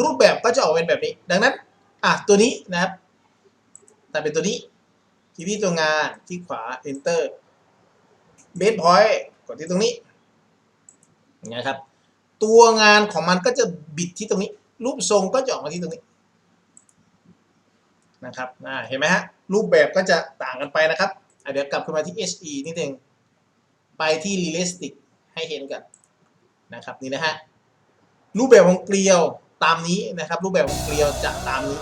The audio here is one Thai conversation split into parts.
รูปแบบก็จะออกเป็นแบบนี้ ดังนั้นอะตัวนี้นะครับแต่เป็นตัวนี้ที่ที่ตัวงานที่ขวา enter base point กดที่ตรงนี้นะครับ ตัวงานของมันก็จะบิดที่ตรงนี้ รูปทรงก็จะออกมาที่ตรงนี้นะครับอ่าเห็นไหมฮะรูปแบบก็จะต่างกันไปนะครับเดี๋ยวกลับขึ้นมาที่ HE นิดนึงไปที่ realistic ให้เห็นกันนะครับนี่นะฮะรูปแบบของเกลียว ตามนี้นะครับ รูปแบบเกลียวจะตามนี้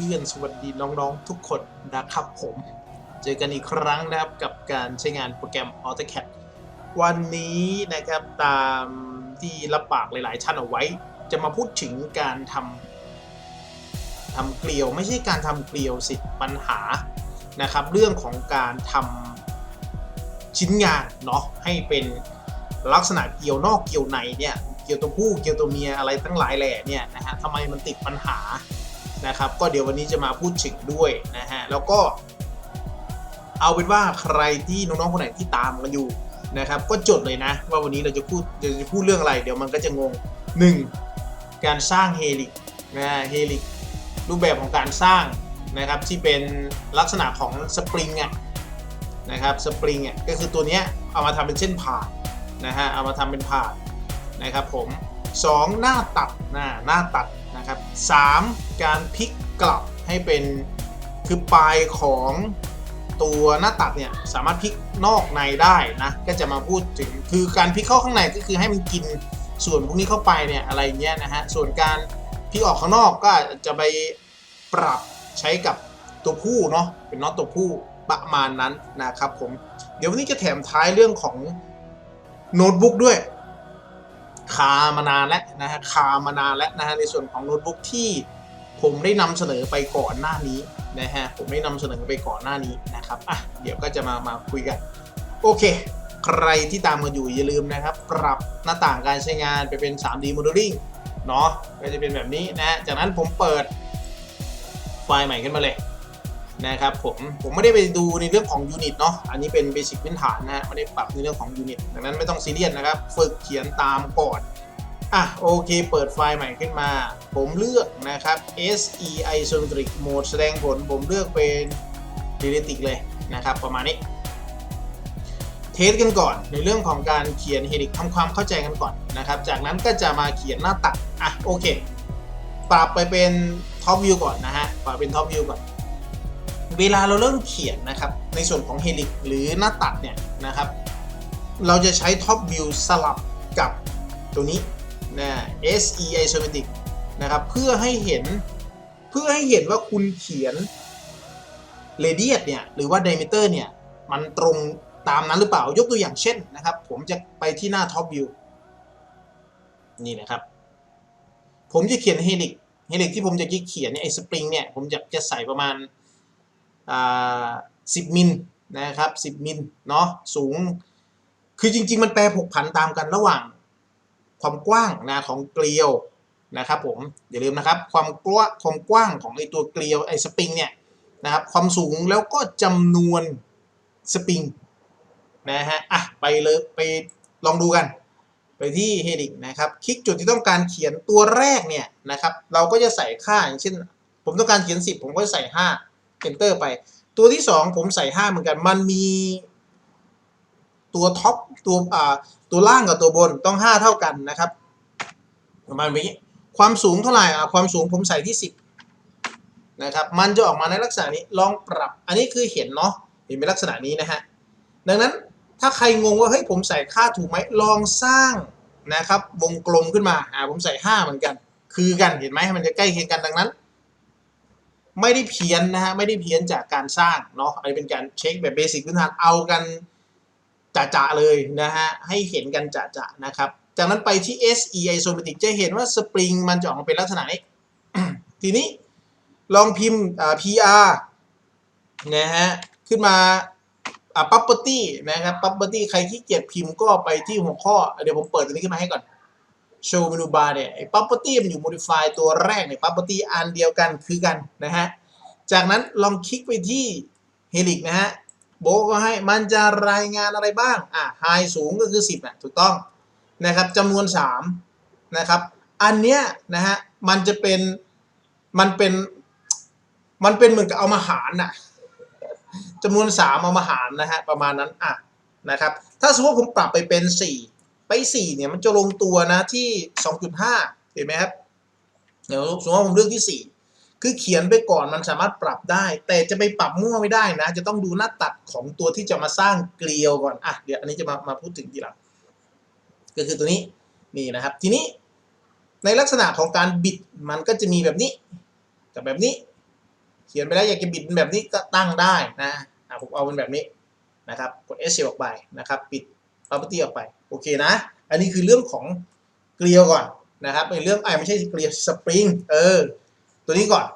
พื่อนๆ สวัสดีน้องๆ ทุกคนนะครับผม เจอกันอีกครั้งนะครับกับการใช้งานโปรแกรม AutoCAD วันนี้นะครับตามที่รับปากหลายๆท่านเอาไว้ จะมาพูดถึงการทำทำเกลียวไม่ใช่การทำเกลียวสิปัญหานะครับ เรื่องของการทำชิ้นงานเนาะให้เป็นลักษณะเกลียวนอกเกลียวในเนี่ยเกี่ยวตัวผู้เกี่ยวตัวเมียอะไรทั้งหลายแหล่เนี่ยนะฮะทำไมมันติดปัญหา นะครับ ก็เดี๋ยววันนี้จะมาพูดถึงด้วยนะฮะแล้วก็ เอาเป็นว่าใครที่น้องๆคนไหนที่ตามกันอยู่นะครับ ก็จดเลยนะ ว่าวันนี้เราจะพูดเราจะพูดเรื่องอะไร เดี๋ยวมันก็จะงง 1. การสร้างเฮลิกนะเฮลิกรูปแบบของการสร้างนะครับที่เป็นลักษณะของสปริงอะนะครับสปริงอะก็คือตัวเนี้ยเอามาทำเป็นเส้นผ่านนะฮะเอามาทำเป็นผ่านนะครับผม 2. หน้าตัดหน้าหน้าตัดนะครับ 3. การพลิกกลับให้เป็นคือปลายของตัวหน้าตัดเนี่ยสามารถพลิกนอกในได้นะก็จะมาพูดถึงคือการพลิกเข้าข้างในก็คือให้มันกินส่วนพวกนี้เข้าไปเนี่ยอะไรเงี้ยนะฮะส่วนการพลิกออกข้างนอกก็จะไปปรับใช้กับตัวผู้เนาะเป็นน็อตตัวผู้ประมาณนั้นนะครับผม เดี๋ยววันนี้จะแถมท้ายเรื่องของโน้ตบุ๊กด้วย คามานานแล้วนะฮะคามานานแล้วนะฮะในส่วนของโน้ตบุ๊กที่ผมได้นำเสนอไปก่อนหน้านี้นะฮะผมได้นำเสนอไปก่อนหน้านี้นะครับอะเดี๋ยวก็จะมามาคุยกัน โอเค ใครที่ตามมาอยู่อย่าลืมนะครับ ปรับหน้าต่างการใช้งานไปเป็น 3D Modeling เนาะก็จะเป็นแบบนี้นะฮะจากนั้นผมเปิดไฟล์ใหม่ขึ้นมาเลย นะครับผมผมไม่ได้ไปดูในเรื่องของยูนิตเนาะอันนี้เป็นเบสิกพื้นฐานนะฮะไม่ได้ปรับในเรื่องของยูนิตดังนั้นไม่ต้องซีเรียสนะครับ ฝึกเขียนตามก่อนอะโอเคเปิดไฟล์ใหม่ขึ้นมา ผมเลือกนะครับ SE Isometric Mode แสดงผลผมเลือกเป็น Realistic เลยนะครับ ประมาณนี้ เทสกันก่อนในเรื่องของการเขียนเฮลิกทำความเข้าใจกันก่อนนะครับ จากนั้นก็จะมาเขียนหน้าตัดอะโอเค ปรับไปเป็นท็อปวิวก่อนนะฮะ ปรับเป็นท็อปวิวก่อน เวลาเราเริ่มเขียนนะครับในส่วนของเฮลิกหรือหน้าตัดเนี่ยนะครับ เราจะใช้ท็อปวิวสลับกับตัวนี้นะ SE isometric นะครับเพื่อให้เห็นเพื่อให้เห็นว่าคุณเขียนเรเดียสเนี่ยหรือว่า diameter เนี่ยมันตรงตามนั้นหรือเปล่ายกตัวอย่างเช่นนะครับ ผมจะไปที่หน้าท็อปวิวนี่นะครับ ผมจะเขียนเฮลิกเฮลิกที่ผมจะเขียนเนี่ยไอ้สปริงเนี่ยผมอยากจะใส่ประมาณ สิบมิลนะครับ10มิลเนาะสูง คือจริง ๆ มันแปรผกผันตามกันระหว่างความกว้างนะของเกลียวนะครับผมอย่าลืมนะครับความกว้างความกว้างของไอตัวเกลียวไอสปริงเนี่ยนะครับความสูงแล้วก็จำนวนสปริงนะฮะอะไปเลยไปลองดูกัน ไปที่เฮลิกนะครับคลิกจุดที่ต้องการเขียนตัวแรกเนี่ยนะครับเราก็จะใส่ค่าอย่างเช่น ผมต้องการเขียน 10 ผมก็จะใส่ 5 enter ไป ตัวที่ 2 ผมใส่ 5 เหมือนกัน มันมีตัวท็อปตัวอ่าตัวล่างกับตัวบนต้อง 5 เท่ากันนะครับประมาณนี้ความสูงเท่าไหร่อะความสูงผมใส่ที่ 10นะครับมันจะออกมาในลักษณะนี้ลองปรับ อันนี้คือเห็นเนาะเห็นเป็นลักษณะนี้นะฮะดังนั้นถ้าใครงงว่าเฮ้ยผมใส่ค่าถูกไหมลองสร้างนะครับวงกลมขึ้นมาอ่าผมใส่ 5 เหมือนกัน คือกันเห็นไหมมันจะใกล้เคียงกันดังนั้น ไม่ได้เพี้ยนนะฮะไม่ได้เพี้ยนจากการสร้างเนาะอันนี้เป็นการเช็คแบบเบสิกพื้นฐานเอากันจะๆเลยนะฮะให้เห็นกันจะๆนะครับ จากนั้นไปที่ SE isometric จะเห็นว่าสปริงมันจะออกมาเป็นลักษณะนี้ทีนี้ลองพิมพ์ PR นะฮะขึ้นมาอ่า property นะครับ property ใครขี้เกียจพิมพ์ก็ไปที่หัวข้อ เดี๋ยวผมเปิดตัวนี้ขึ้นมาให้ก่อน show menu bar เนี่ยไอ้ property มันอยู่ modify ตัวแรกเนี่ย property อันเดียวกันคือกันนะฮะ จากนั้นลองคลิกไปที่ helix นะฮะ โบก็ให้มันจะรายงานอะไรบ้าง อะ high สูงก็คือ 10นะถูกต้องนะครับจำนวน 3 นะครับ อันเนี้ยนะฮะ มันจะเป็น มันเป็น มันเป็นเหมือนกับเอามาหารน่ะจำนวน 3 เอามาหารนะฮะ ประมาณนั้น อะ นะครับ ถ้าสมมติผมปรับไปเป็น 4 ไป 4 เนี่ยมันจะลงตัวนะที่ 2.5 เห็นไหมครับ เดี๋ยวสมมติว่าผมเลือกที่ 4 คือเขียนไปก่อนมันสามารถปรับได้ แต่จะไปปรับมั่วไม่ได้นะ จะต้องดูหน้าตัดของตัวที่จะมาสร้างเกลียวก่อน อะ เดี๋ยวอันนี้จะมามาพูดถึงทีหลัง ก็คือตัวนี้ นี่นะครับ ทีนี้ในลักษณะของการบิดมันก็จะมีแบบนี้กับแบบนี้ เขียนไปแล้วอยากจะบิดเป็นแบบนี้ก็ตั้งได้นะอะผมเอาเป็นแบบนี้นะครับ กด S ออกไปนะครับ ปิด property ออกไป โอเคนะ อันนี้คือเรื่องของเกลียวก่อนนะครับในเรื่องไอ้ไม่ใช่เกลียวสปริงเออตัวนี้ก่อน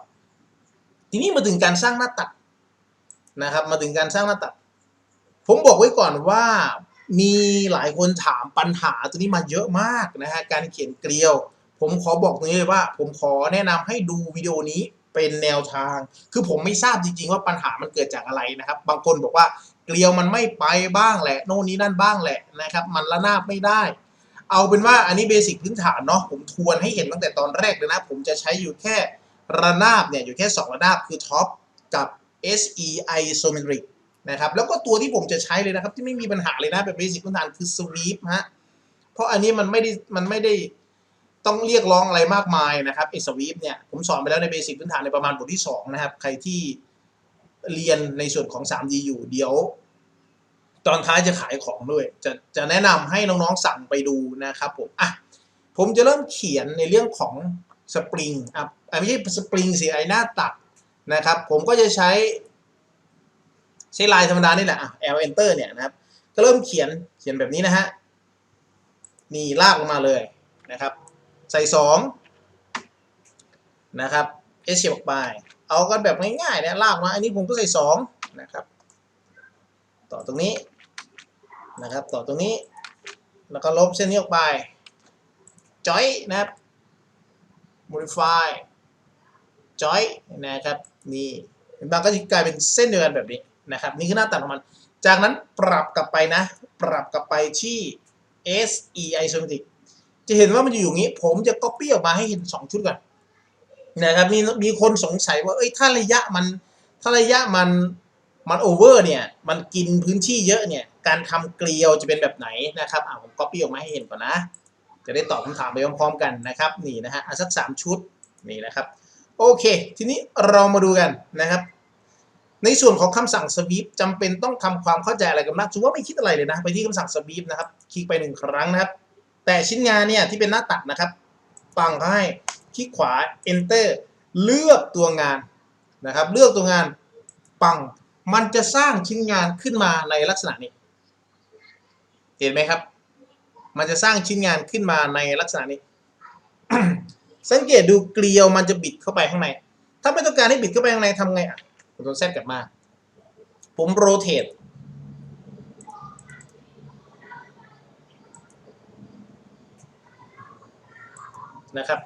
ทีนี้มาถึงการสร้างหน้าตัดนะครับ มาถึงการสร้างหน้าตัด ผมบอกไว้ก่อนว่ามีหลายคนถามปัญหาตัวนี้มาเยอะมากนะฮะการเขียนเกลียว ผมขอบอกตรงนี้เลยว่า ผมขอแนะนำให้ดูวิดีโอนี้เป็นแนวทาง คือผมไม่ทราบจริงๆว่าปัญหามันเกิดจากอะไรนะครับ บางคนบอกว่า เกลียวมันไม่ไปบ้างแหละ โน่นนี้นั่นบ้างแหละนะครับ มันละนาบไม่ได้ เอาเป็นว่าอันนี้เบสิกพื้นฐานเนาะผมทวนให้เห็นตั้งแต่ตอนแรกเลยนะ ผมจะใช้อยู่แค่ระนาบเนี่ยอยู่แค่ 2 ระนาบคือท็อปกับ SE isometric นะครับแล้วก็ตัวที่ผมจะใช้เลยนะครับ ที่ไม่มีปัญหาเลยนะแบบเบสิกพื้นฐานคือ sweep ฮะเพราะอันนี้มันไม่ได้มันไม่ได้ต้องเรียกร้องอะไรมากมายนะครับไอ้สวีปเนี่ยผมสอนไปแล้วในเบสิกพื้นฐานในประมาณบทที่2นะครับใครที่ เรียนในส่วนของ 3D อยู่เดี๋ยว ตอนท้ายจะขายของด้วย จะจะแนะนำให้น้องๆสั่งไปดูนะครับผมอะผมจะเริ่มเขียนในเรื่องของสปริงอะไม่ใช่สปริงสิไอหน้าตัดนะครับ ผมก็จะใช้ใช้ลายธรรมดานี่แหละอะ L enter เนี่ยนะครับ ก็เริ่มเขียนเขียนแบบนี้นะฮะนี่ลากลงมาเลยนะครับ ใส่สองนะครับเอสเชียออกไป เอากันแบบง่ายๆเนี่ยลากมาอันนี้ผมก็ใส่สองนะครับต่อตรงนี้นะครับต่อตรงนี้ แล้วก็ลบเส้นนี้ออกไปจอยนะครับ modify จอยนะครับนี่เห็นก็จะกลายเป็นเส้นเดียวกันแบบนี้นะครับนี่คือหน้าตัดของมัน จากนั้นปรับกลับไปนะ ปรับกลับไปที่ SE isometric จะเห็นว่ามันอยู่อย่างนี้ ผมจะ copy ออกมาให้เห็น 2 ชุดก่อน นะครับมีมีคนสงสัยว่าเอ้ยถ้าระยะมันถ้าระยะมันมันโอเวอร์เนี่ยมันกินพื้นที่เยอะเนี่ยการทำเกลียวจะเป็นแบบไหนนะครับอ่าผม copy ออกมาให้เห็นก่อนนะ จะได้ตอบคำถามไปพร้อมๆกันนะครับนี่นะฮะอะสัก3ชุดนี่นะครับโอเค ทีนี้เรามาดูกันนะครับ ในส่วนของคำสั่ง sweep จำเป็นต้องทำความเข้าใจอะไรกันบ้างถือว่าไม่คิดอะไรเลยนะ ไปที่คำสั่ง sweep นะครับ คลิกไปหนึ่งครั้งนะครับ แต่ชิ้นงานเนี่ยที่เป็นหน้าตัดนะครับปังเขาให้ คลิกขวา enter เลือกตัวงานนะครับ เลือกตัวงานปัง มันจะสร้างชิ้นงานขึ้นมาในลักษณะนี้ เห็นไหมครับ มันจะสร้างชิ้นงานขึ้นมาในลักษณะนี้ สังเกตดูเกลียวมันจะบิดเข้าไปข้างใน ถ้าไม่ต้องการให้บิดเข้าไปข้างในทำไงอะผมตัวเซตกลับมา ผมโรเตทนะครับ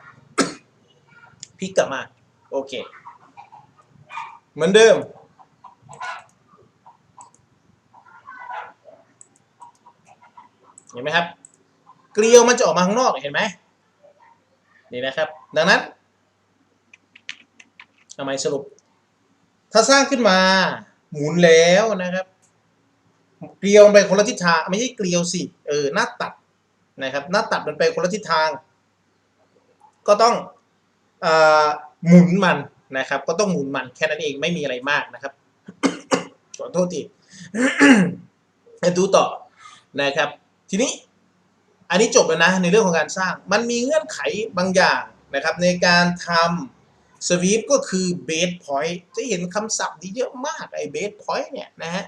พลิกกลับมา โอเค เหมือนเดิม เห็นไหมครับ เกลียวมันจะออกมาข้างนอกเห็นไหมนี่นะครับ ดังนั้นทำไมสรุป ถ้าสร้างขึ้นมาหมุนแล้วนะครับ เกลียวมันไปคนละทิศทางไม่ใช่เกลียวสิเออหน้าตัดนะครับ หน้าตัดมันไปคนละทิศทาง ก็ต้องเอ่อ หมุนมันนะครับ ก็ต้องหมุนมันแค่นั้นเองไม่มีอะไรมากนะครับขอโทษทีให้ดูต่อนะครับ ทีนี้อันนี้จบแล้วนะในเรื่องของการสร้างมันมีเงื่อนไขบางอย่างนะครับ ในการทำสวีปก็คือเบสพอยต์จะเห็นคำศัพท์นี้เยอะมากไอ้เบสพอยต์เนี่ยนะฮะ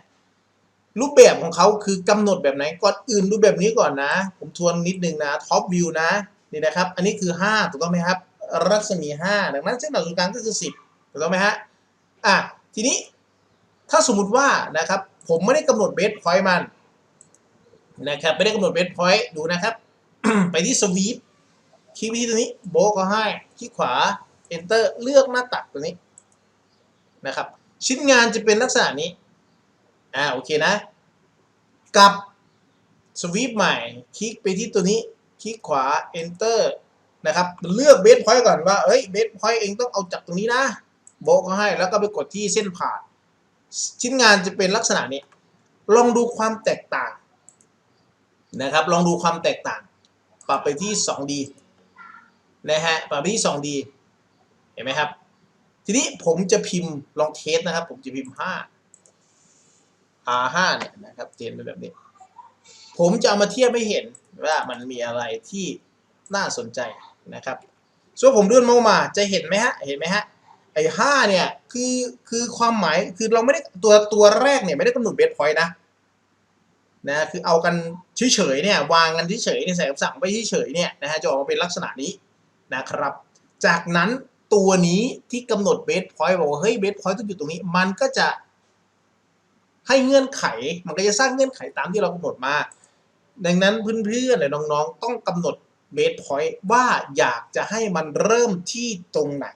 รูปแบบของเขาคือกำหนดแบบไหนก่อนอื่นดูแบบนี้ก่อนนะ ผมทวนนิดนึงนะท็อปวิวนะนี่นะครับ อันนี้คือ 5 ถูกต้องไหมครับ รัศมี 5 ดังนั้นเส้นผ่าศูนย์กลางก็คือถูกต้องไหมฮะอะทีนี้ถ้าสมมุติว่านะครับผมไม่ได้กำหนดเบสพอยต์มันนะครับไม่ได้กำหนดเบสพอยต์ดูนะครับ ไปที่สวีปคลิกไปที่ตัวนี้โบก็ให้คลิกขวา enter เลือกหน้าตัดตัวนี้นะครับ ชิ้นงานจะเป็นลักษณะนี้อ่าโอเคนะ กับสวีปใหม่ คลิกไปที่ตัวนี้ คลิกขวา enter นะครับเลือกเบสพอยต์ก่อนว่าเอ้ยเบสพอยต์เองต้องเอาจากตรงนี้นะโบกเขาให้แล้วก็ไปกดที่เส้นผ่าน ชิ้นงานจะเป็นลักษณะนี้ ลองดูความแตกต่างนะครับ ลองดูความแตกต่าง ปรับไปที่ 2D นะฮะปรับไปที่ 2D เห็นไหมครับ ทีนี้ผมจะพิมพ์ลองเทสนะครับ ผมจะพิมพ์ 5 R5 เนี่ยนะครับเจนเป็นแบบนี้ ผมจะเอามาเทียบให้เห็นว่ามันมีอะไรที่น่าสนใจ นะครับส่วนผมเลื่อนเมาส์มาจะเห็นไหมฮะ เห็นไหมฮะ ไอ้ห้าเนี่ย คือ คือความหมาย คือเราไม่ได้ตัวตัวแรกเนี่ยไม่ได้กำหนดเบสพอยต์นะ นะ คือเอากันเฉยๆเนี่ย วางกันเฉยๆเนี่ยใส่คำสั่งไปเฉยๆเนี่ยนะฮะจะออกมาเป็นลักษณะนี้นะครับ จากนั้นตัวนี้ที่กำหนดเบสพอยต์บอกว่าเฮ้ยเบสพอยต์ต้องอยู่ตรงนี้ มันก็จะให้เงื่อนไข มันก็จะสร้างเงื่อนไขตามที่เรากำหนดมา ดังนั้นเพื่อนๆหรือน้องๆ ต้องกำหนด เบสพอยต์ว่าอยากจะให้มันเริ่มที่ตรงไหน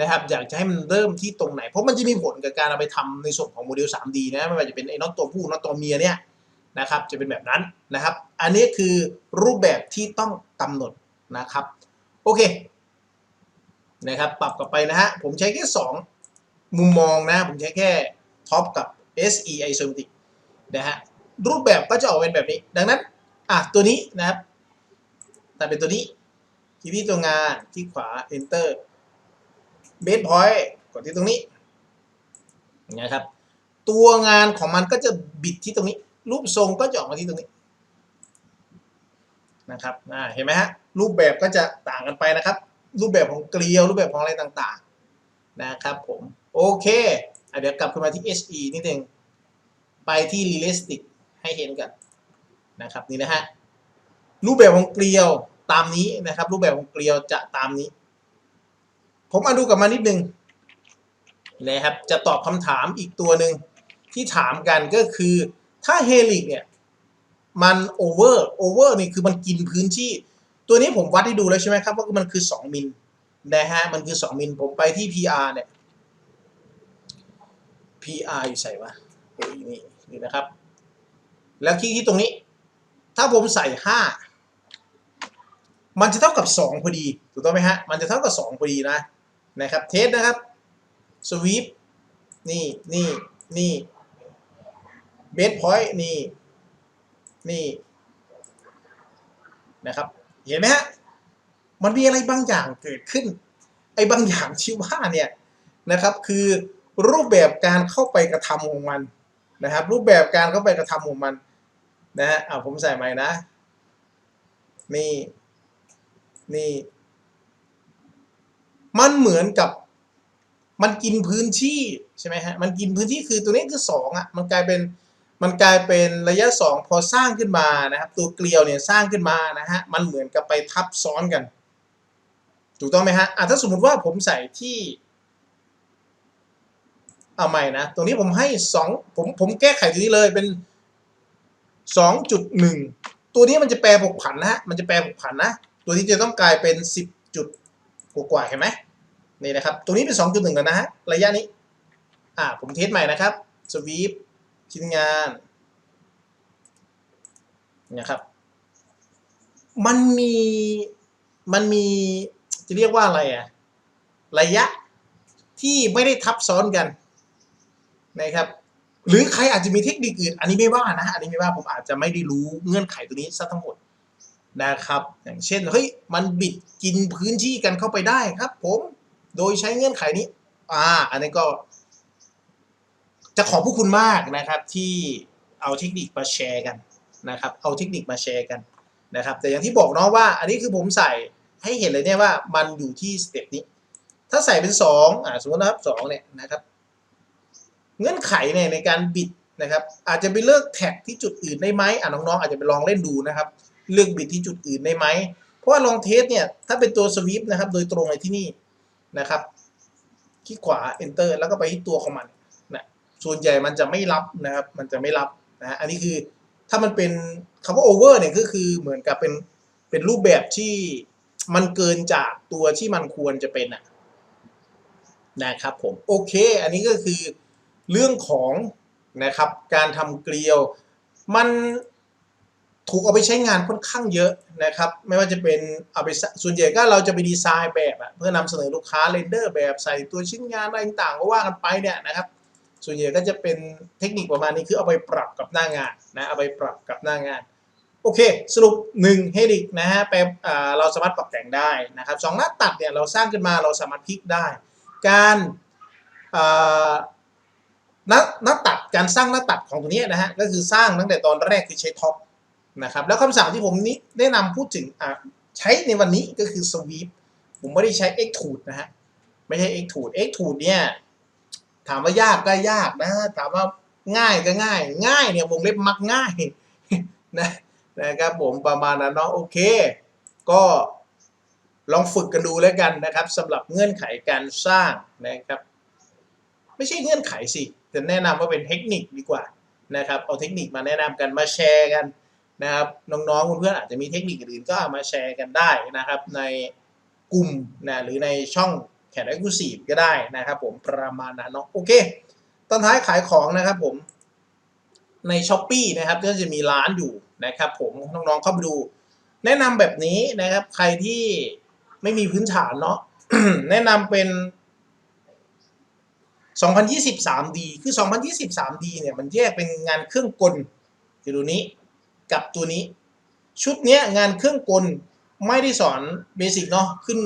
นะครับอยากจะให้มันเริ่มที่ตรงไหน เพราะมันจะมีผลกับการเอาไปทำในส่วนของโมเดล 3D นะไม่ว่าจะเป็นไอ้น็อตตัวผู้น็อตตัวเมียเนี่ยนะครับจะเป็นแบบนั้นนะครับ อันนี้คือรูปแบบที่ต้องกำหนดนะครับ โอเคนะครับปรับกลับไปนะฮะผมใช้แค่ 2 มุมมองนะผมใช้แค่ท็อปกับ SE isometric นะฮะรูปแบบก็จะออกเป็นแบบนี้ ดังนั้นอะตัวนี้นะครับ แต่เป็นตัวนี้ที่ที่ตัวงานที่ขวา enter เบสพอยต์กดที่ตรงนี้นะครับ ตัวงานของมันก็จะบิดที่ตรงนี้ รูปทรงก็จะออกมาที่ตรงนี้นะครับอ่าเห็นไหมฮะรูปแบบก็จะต่างกันไปนะครับ รูปแบบของเกลียว รูปแบบของอะไรต่างๆ นะครับผม โอเคอเดี๋ยวกลับขึ้นมาที่ SE นิดนึง ไปที่ realistic ให้เห็นกันนะครับ นี่นะฮะ รูปแบบของเกลียวตามนี้นะครับ รูปแบบของเกลียวจะตามนี้ ผมมาดูกับมานิดนึงนะครับจะตอบคำถามอีกตัวหนึ่งที่ถามกันก็คือถ้าเฮลิกเนี่ยมันโอเวอร์โอเวอร์นี่คือมันกินพื้นที่ ตัวนี้ผมวัดให้ดูแล้วใช่ไหมครับว่ามันคือ 2 มิลนะฮะมันคือ 2 มิลผมไปที่ PR เนี่ย PR อยู่ใส่วะนี่นี่นะครับ แล้วคลิกที่ตรงนี้ ถ้าผมใส่ 5 มันจะเท่ากับ 2 พอดีถูกต้องไหมฮะมันจะเท่ากับ 2 พอดีนะนะครับเทสนะครับสวีปนี่นี่นี่เบสพอยต์นี่นี่นะครับเห็นไหมฮะมันมีอะไรบางอย่างเกิดขึ้น ไอ้บางอย่างที่ว่าเนี่ยนะครับคือรูปแบบการเข้าไปกระทำของมันนะครับ รูปแบบการเข้าไปกระทำของมันนะฮะอ่าผมใส่ใหม่นะนี่ นี่ มันเหมือนกับ มันกินพื้นที่ใช่ไหมฮะ มันกินพื้นที่คือตัวนี้คือสองอะ มันกลายเป็น มันกลายเป็นระยะสองพอสร้างขึ้นมานะครับ ตัวเกลียวเนี่ยสร้างขึ้นมานะฮะ มันเหมือนกับไปทับซ้อนกัน ถูกต้องไหมฮะอะถ้าสมมติว่าผมใส่ที่เอาใหม่นะ ตรงนี้ผมให้สองผมผมแก้ไขตัวนี้เลยเป็นสองจุดหนึ่งตัวนี้มันจะแปรผกผันนะฮะ มันจะแปรผกผันนะ ตัวนี้จะต้องกลายเป็นสิบจุดกว่าๆเห็นไหมนี่นะครับตรงนี้เป็นสองจุดหนึ่งแล้วนะฮะระยะนี้อ่าผมเทสใหม่นะครับสวีปชิ้นงานนะครับ มันมีมันมีจะเรียกว่าอะไรอะระยะที่ไม่ได้ทับซ้อนกันนะครับ หรือใครอาจจะมีเทคนิคอื่น อันนี้ไม่ว่านะ อันนี้ไม่ว่าผมอาจจะไม่ได้รู้เงื่อนไขตัวนี้ซะทั้งหมด นะครับ อย่างเช่นเฮ้ยมันบิดกินพื้นที่กันเข้าไปได้ครับ ผมโดยใช้เงื่อนไขนี้อ่าอันนี้ก็จะขอบผู้คุณมากนะครับที่เอาเทคนิคมาแชร์กันนะครับ เอาเทคนิคมาแชร์กันนะครับ แต่อย่างที่บอกเนาะว่า อันนี้คือผมใส่ให้เห็นเลยเนี่ยว่ามันอยู่ที่สเต็ปนี้ ถ้าใส่เป็นสองอ่าสมมตินะครับสองเนี่ยนะครับ เงื่อนไขเนี่ยในการบิดนะครับ อาจจะไปเลือกแท็กที่จุดอื่นได้ไหมอ่าน้องๆอาจจะไปลองเล่นดูนะครับ เลือกบิดที่จุดอื่นได้ไหม เพราะว่าลองเทสเนี่ย ถ้าเป็นตัวสวิฟนะครับ โดยตรงในที่นี่นะครับ คลิกขวา enter แล้วก็ไปที่ตัวของมันนะส่วนใหญ่มันจะไม่รับนะครับ มันจะไม่รับนะฮะอันนี้คือถ้ามันเป็นคำว่า over เนี่ยก็คือเหมือนกับเป็นเป็นรูปแบบที่มันเกินจากตัวที่มันควรจะเป็นอะนะครับผมโอเค อันนี้ก็คือเรื่องของนะครับการทำเกลียว มัน ถูกเอาไปใช้งานค่อนข้างเยอะนะครับ ไม่ว่าจะเป็นเอาไปส่วนใหญ่ก็เราจะไปดีไซน์แบบเพื่อนำเสนอลูกค้าเรนเดอร์แบบใส่ตัวชิ้นงานอะไรต่างๆก็ว่ากันไปเนี่ยนะครับ ส่วนใหญ่ก็จะเป็นเทคนิคประมาณนี้คือเอาไปปรับกับหน้างานนะเอาไปปรับกับหน้างานโอเค สรุป1เฮดิกนะฮะไปเราสามารถปรับแต่งได้นะครับสองหน้าตัดเนี่ยเราสร้างขึ้นมาเราสามารถพลิกได้ การหน้าหน้าตัดการสร้างหน้าตัดของตัวนี้นะฮะก็คือสร้างตั้งแต่ตอนแรกคือใช้ท็อป นะครับแล้วคำสั่งที่ผมนี้แนะนำพูดถึงใช้ในวันนี้ก็คือ sweep ผมไม่ได้ใช้ extrude นะฮะไม่ใช่ extrude extrude เนี่ยถามว่ายากก็ยากนะถามว่าง่ายก็ง่าย ง่ายเนี่ยวงเล็บมักง่ายนะนะครับผมประมาณนั้นเนาะโอเค ก็ลองฝึกกันดูแล้วกันนะครับสำหรับเงื่อนไขการสร้างนะครับ ไม่ใช่เงื่อนไขสิแต่แนะนำว่าเป็นเทคนิคดีกว่านะครับเอาเทคนิคมาแนะนำกันมาแชร์กัน นะครับน้องๆเพื่อนๆอาจจะมีเทคนิคอื่นก็เอามาแชร์กันได้นะครับ ในกลุ่มนะหรือในช่องแขก Exclusive ก็ได้นะครับ ผมประมาณนั้นเนาะโอเค ตอนท้ายขายของนะครับผมใน s h อ p e e นะครับก็จะมีร้านอยู่นะครับ ผมน้องๆเข้าไปดู แนะนำแบบนี้นะครับ ใครที่ไม่มีพื้นฐานเนาะแนะนำเป็น 2023D คือ 2023D เนี่ยมันแยกเป็นงานเครื่องกลคือตัวนี้ กับตัวนี้ ชุดนี้งานเครื่องกลไม่ได้สอนเบสิกเนาะขึ้น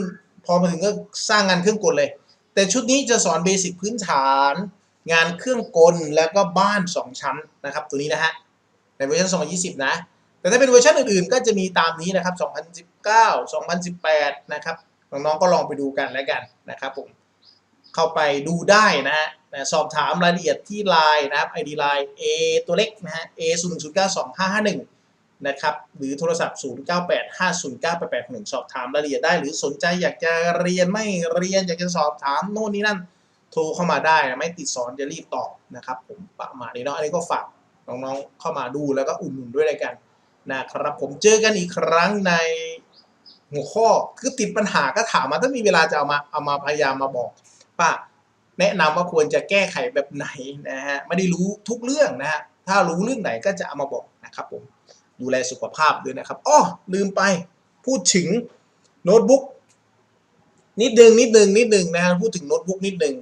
พอมาถึงก็สร้างงานเครื่องกลเลย แต่ชุดนี้จะสอนเบสิกพื้นฐาน งานเครื่องกลแล้วก็บ้าน 2 ชั้นนะครับ ตัวนี้นะฮะในเวอร์ชัน2020 นะ แต่ถ้าเป็นเวอร์ชันอื่นๆ ก็จะมีตามนี้นะครับ 2019 2018 นะครับน้องๆก็ลองไปดูกันแล้วกันนะครับผม เข้าไปดูได้นะฮะนะสอบถามรายละเอียดที่ไลน์นะครับ ID ไลน์ A ตัวเล็กนะฮะ A 0 0 9 2 5 5 1นะครับหรือโทรศัพท์ 0 9 8 5 0 9 8 8 1สอบถามรายละเอียดได้ หรือสนใจอยากจะเรียนไม่เรียนอยากจะสอบถามโน่นนี่นั่นโทรเข้ามาได้นะไม่ติดสอนจะรีบตอบนะครับผมประมาณนี้เนาะอันนี้ก็ฝากน้องๆเข้ามาดูแล้วก็อุ่นหนุนด้วยเลยกันนะครับผมเจอกันอีกครั้งในหัวข้อคือติดปัญหาก็ถามมาถ้ามีเวลาจะเอามาเอามาพยายามมาบอก ป้าแนะนำว่าควรจะแก้ไขแบบไหนนะฮะไม่ได้รู้ทุกเรื่องนะฮะถ้ารู้เรื่องไหนก็จะเอามาบอกนะครับผมดูแลสุขภาพด้วยนะครับอ้อลืมไปพูดถึงโน้ตบุ๊กนิดนึงนิดนึงนิดนึงนะฮะพูดถึงโน้ตบุ๊กนิดนึง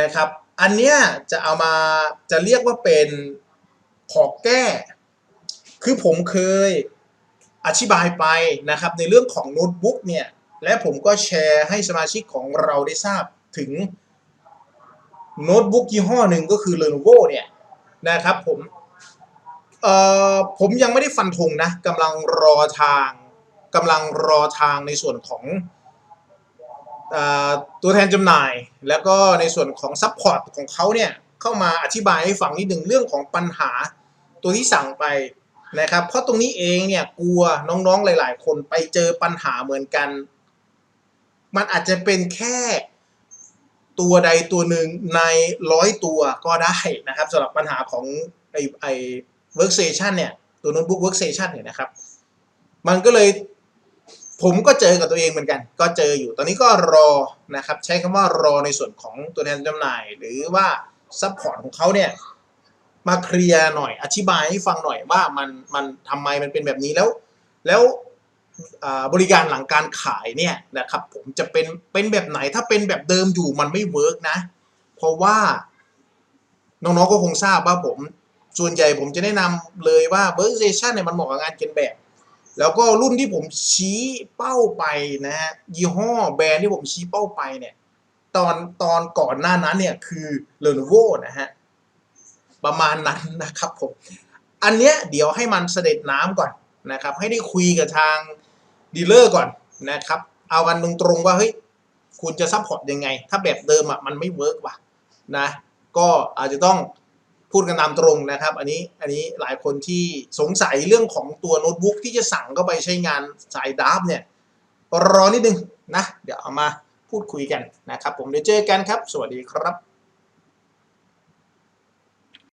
นะครับ อันเนี้ยจะเอามาจะเรียกว่าเป็นขอแก้ คือผมเคยอธิบายไปนะครับในเรื่องของโน้ตบุ๊กเนี่ย และผมก็แชร์ให้สมาชิกของเราได้ทราบถึงโน้ตบุ๊กยี่ห้อหนึ่งก็คือ Lenovo เนี่ยนะครับผมเอ่อผมยังไม่ได้ฟันธงนะกำลังรอทางกำลังรอทางในส่วนของตัวแทนจำหน่าย แล้วก็ในส่วนของซัพพอร์ตของเขาเนี่ยเข้ามาอธิบายให้ฟังนิดหนึ่งเรื่องของปัญหาตัวที่สั่งไปนะครับ เพราะตรงนี้เองเนี่ยกลัวน้องๆหลาย ๆ คนไปเจอปัญหาเหมือนกัน มันอาจจะเป็นแค่ตัวใดตัวหนึ่งในร้อยตัวก็ได้นะครับสำหรับปัญหาของไอไอเวิร์กเซชันเนี่ย ตัวโน้ตบุ๊กเวิร์กเซชันเนี่ยนะครับ มันก็เลยผมก็เจอกับตัวเองเหมือนกัน ก็เจออยู่ตอนนี้ก็รอนะครับ ใช้คำว่ารอในส่วนของตัวแทนจำหน่าย หรือว่าซัพพอร์ตของเขาเนี่ยมาเคลียร์หน่อยอธิบายให้ฟังหน่อยว่ามันมันทำไมมันเป็นแบบนี้แล้ว แล้ว บริการหลังการขายเนี่ยนะครับผมจะเป็นเป็นแบบไหนถ้าเป็นแบบเดิมอยู่มันไม่เวิร์กนะ เพราะว่าน้องๆก็คงทราบว่าผมส่วนใหญ่ผมจะแนะนำเลยว่าเวิร์เซชันเนี่ยมันเหมาะกับงานเขียนแบบ แล้วก็รุ่นที่ผมชี้เป้าไปนะฮะยี่ห้อแบรนด์ที่ผมชี้เป้าไปเนี่ยตอนตอนก่อนหน้านั้นเนี่ยคือ Lenovo นะฮะประมาณนั้นนะครับผม อันเนี้ยเดี๋ยวให้มันเสด็จน้ำก่อนนะครับ ให้ได้คุยกับทาง ดีลเลอร์ก่อนนะครับ เอากันตรงๆว่าเฮ้ยคุณจะซัพพอร์ตยังไง ถ้าแบบเดิมอะมันไม่เวิร์กว่ะนะ ก็อาจจะต้องพูดกันตามตรงนะครับ อันนี้อันนี้หลายคนที่สงสัยเรื่องของตัวโน้ตบุ๊กที่จะสั่งเข้าไปใช้งานสายดาร์ฟเนี่ยรอนิดนึงนะ เดี๋ยวเอามาพูดคุยกันนะครับ ผมเดี๋ยวเจอกันครับ สวัสดีครับ